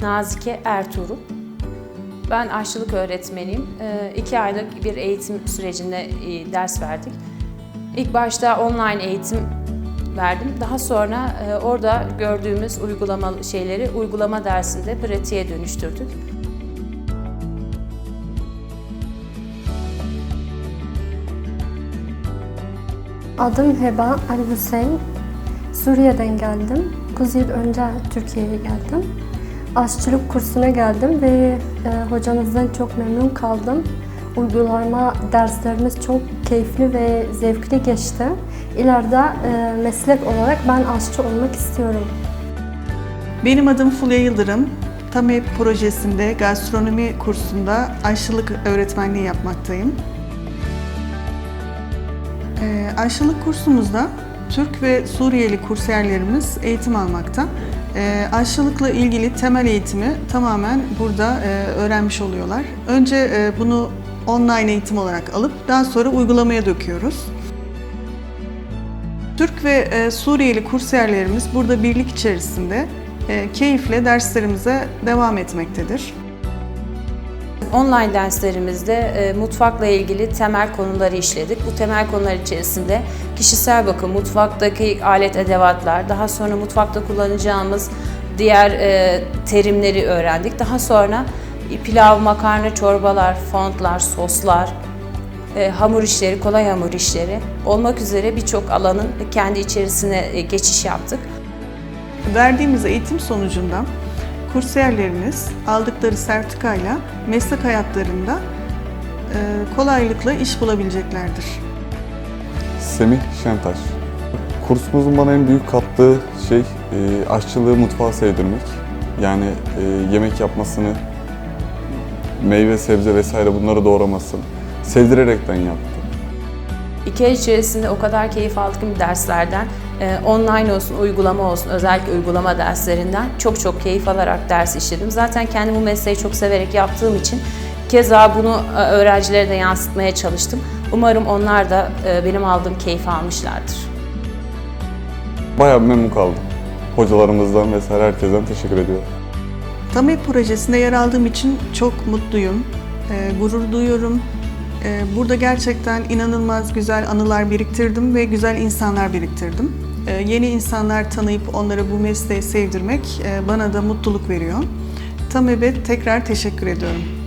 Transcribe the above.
Nazike Ertuğrul. Ben aşçılık öğretmeniyim. Ee, İki aylık bir eğitim sürecinde e, ders verdik. İlk başta online eğitim verdim. Daha sonra e, orada gördüğümüz uygulama şeyleri uygulama dersinde pratiğe dönüştürdük. Adım Heba Ali Hüseyin. Suriye'den geldim. 9 yıl önce Türkiye'ye geldim. Aşçılık kursuna geldim ve e, hocamızdan çok memnun kaldım. Uygulama derslerimiz çok keyifli ve zevkli geçti. İleride e, meslek olarak ben aşçı olmak istiyorum. Benim adım Fulya Yıldırım. TAMEP projesinde gastronomi kursunda aşçılık öğretmenliği yapmaktayım. Ee, aşçılık kursumuzda Türk ve Suriyeli kursiyerlerimiz eğitim almakta. Ee, aşçılıkla ilgili temel eğitimi tamamen burada e, öğrenmiş oluyorlar. Önce e, bunu online eğitim olarak alıp daha sonra uygulamaya döküyoruz. Türk ve e, Suriyeli kursiyerlerimiz burada birlik içerisinde e, keyifle derslerimize devam etmektedir. Online derslerimizde e, mutfakla ilgili temel konuları işledik. Bu temel konular içerisinde kişisel bakım, mutfaktaki alet edevatlar, daha sonra mutfakta kullanacağımız diğer e, terimleri öğrendik. Daha sonra pilav, makarna, çorbalar, fontlar, soslar, e, hamur işleri, kolay hamur işleri olmak üzere birçok alanın kendi içerisine e, geçiş yaptık. Verdiğimiz eğitim sonucunda kursiyerlerimiz aldıkları sertifikayla meslek hayatlarında e, kolaylıkla iş bulabileceklerdir. Semih Şentaş. Kursumuzun bana en büyük kattığı şey e, aşçılığı mutfağa sevdirmek. Yani e, yemek yapmasını, meyve, sebze vesaire bunları doğramasını sevdirerekten yaptım. İki ay içerisinde o kadar keyif aldık ki derslerden. Ee, online olsun, uygulama olsun, özellikle uygulama derslerinden çok çok keyif alarak ders işledim. Zaten kendi bu mesleği çok severek yaptığım için keza bunu e, öğrencilere de yansıtmaya çalıştım. Umarım onlar da e, benim aldığım keyfi almışlardır. Bayağı memnun kaldım. Hocalarımızdan vesaire herkesten teşekkür ediyorum. TAMEP projesinde yer aldığım için çok mutluyum, e, gurur duyuyorum. E, burada gerçekten inanılmaz güzel anılar biriktirdim ve güzel insanlar biriktirdim. E, yeni insanlar tanıyıp onlara bu mesleği sevdirmek e, bana da mutluluk veriyor. TAMEP'e tekrar teşekkür ediyorum.